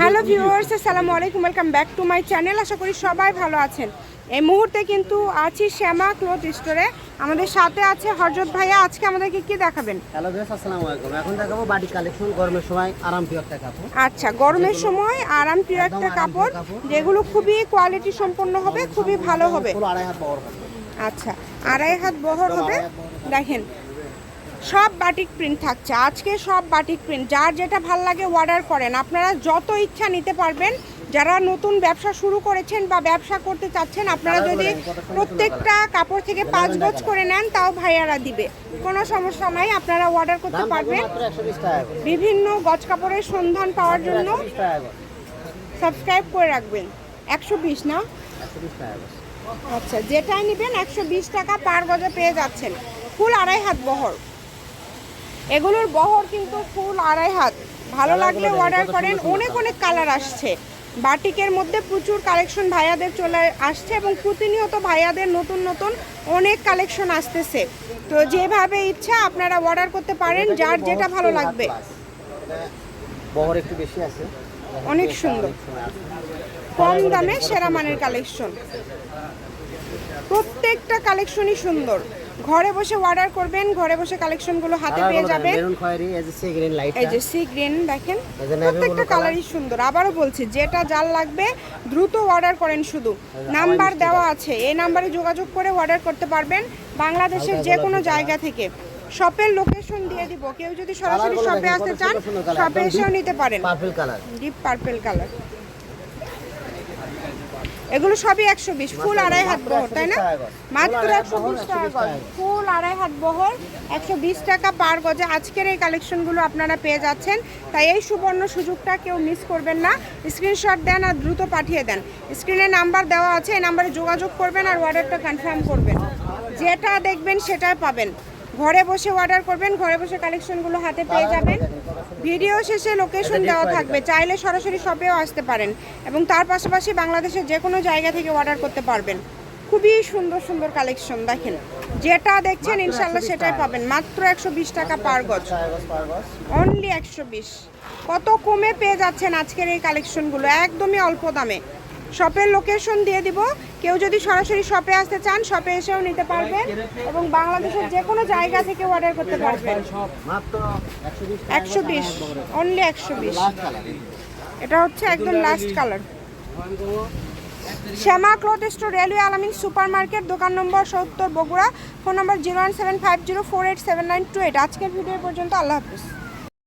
Hello viewers আসসালামু আলাইকুম welcome back to my channel আশা করি সবাই ভালো আছেন। এই মুহূর্তে কিন্তু আছি শ্যামা ক্লথ স্টোরে। আমাদের সাথে আছে হরজত ভাইয়া। আজকে আমাদেরকে কি দেখাবেন? হ্যালো বেশ আসসালামু আলাইকুম। এখন দেখাবো বাড়ি কালেকশন গরমের সময় আরাম প্রিয় একটা কাপড়। আচ্ছা গরমের সময় আরাম প্রিয় একটা কাপড়। যেগুলো খুবই কোয়ালিটি সম্পন্ন হবে খুবই ভালো হবে। আড়াই হাত বহর আচ্ছা আড়াই হাত বহর হবে। দেখেন সব বাটিক প্রিন্ট থাকছে। আজকে সব বাটিক প্রিন্ট যার যেটা ভালো লাগে অর্ডার করেন। আপনারা যত ইচ্ছা নিতে পারবেন যারা নতুন ব্যবসা শুরু করেছেন বা ব্যবসা করতে চাচ্ছেন আপনারা যদি প্রত্যেকটা কাপড় থেকে পাঁচ গজ করে নেন তাও ভাইয়ারা দিবে। কোনো সমস্যা নাই আপনারা অর্ডার করতে পারবেন। বিভিন্ন গজ কাপড়ের সন্ধান পাওয়ার জন্য সাবস্ক্রাইব করে। রাখবেন। একশো বিশ না? আচ্ছা যেটাই নেবেন একশো বিশ টাকা পার গজে পেয়ে যাচ্ছেন। ফুল আড়াই হাত বহর। এগুলোর বহর কিন্তু ফুল আড়াই হাত। ভালো লাগলে অর্ডার করেন। অনেক অনেক কালার আসছে। বাটিকের মধ্যে প্রচুর কালেকশন ভাইয়াদের চলে আসছে এবং প্রতিনিয়ত ভাইয়াদের নতুন নতুন অনেক কালেকশন আসতেছে। তো যেভাবে ইচ্ছা আপনারা অর্ডার করতে পারেন যার যেটা ভালো লাগবে। বহর একটু বেশি আছে। অনেক সুন্দর। কম দামে সেরা মানের কালেকশন প্রত্যেকটা কালেকশনই সুন্দর। ঘরে বসে অর্ডার করবেন ঘরে বসে কালেকশনগুলো হাতে পেয়ে যাবেন মেরুন খয়েরি এই যে সি গ্রিন লাইট এই যে সি গ্রিন দেখেন প্রত্যেকটা কালারই সুন্দর। আবারও বলছি যেটা যার লাগবে দ্রুত অর্ডার করেন শুধু। নাম্বার দেওয়া আছে এই নাম্বারে যোগাযোগ করে অর্ডার করতে পারবেন বাংলাদেশের যে কোনো জায়গা থেকে। শপের লোকেশন দিয়ে দিব। কেউ যদি সরাসরি শপে আসতে চান শপে এসেও নিতে পারেন। Purple colour deep purple colour এগুলো সবই একশো বিশ ফুল আড়াই হাত বহর তাই না? মাত্র একশো বিশ টাকা গজ। ফুল আড়াই হাত বহর একশো বিশ টাকা পার গজে। আজকের এই কালেকশনগুলো আপনারা পেয়ে যাচ্ছেন। তাই এই সুবর্ণ সুযোগটা কেউ মিস করবেন না। স্ক্রিনশট দেন আর দ্রুত পাঠিয়ে দেন। স্ক্রিনে নাম্বার দেওয়া আছে এই নাম্বারে যোগাযোগ করবেন আর অর্ডারটা কনফার্ম করবেন। যেটা দেখবেন সেটাই পাবেন। ঘরে বসে অর্ডার করবেন ঘরে বসে কালেকশনগুলো হাতে পেয়ে যাবেন। ভিডিও শেষে লোকেশন দেওয়া থাকবে চাইলে সরাসরি শপেও আসতে পারেন এবং তার পাশাপাশি বাংলাদেশের যে কোনো জায়গা থেকে অর্ডার করতে পারবেন। খুবই সুন্দর সুন্দর কালেকশন দেখেন। যেটা দেখছেন ইনশাল্লাহ সেটাই পাবেন। মাত্র একশো বিশ টাকা পার গজ। অনলি একশো বিশ। কত কমে পেয়ে যাচ্ছেন আজকের এই কালেকশনগুলো একদমই অল্প দামে। শপের লোকেশন দিয়ে দিব। কেউ যদি সরাসরি শপে আসতে চান শপে এসেও নিতে পারবেন এবং বাংলাদেশের যে কোনো জায়গা থেকে অর্ডার করতে পারবেন একশো বিশ। অনলি একশো বিশ। এটা হচ্ছে একদম last colour Shyama cloth store railway Alamin super market দোকান নম্বর সত্তর Bogura. Phone number zero one seven five zero four eight seven nine two eight. আজকের ভিডিও পর্যন্ত আল্লাহ হাফিজ।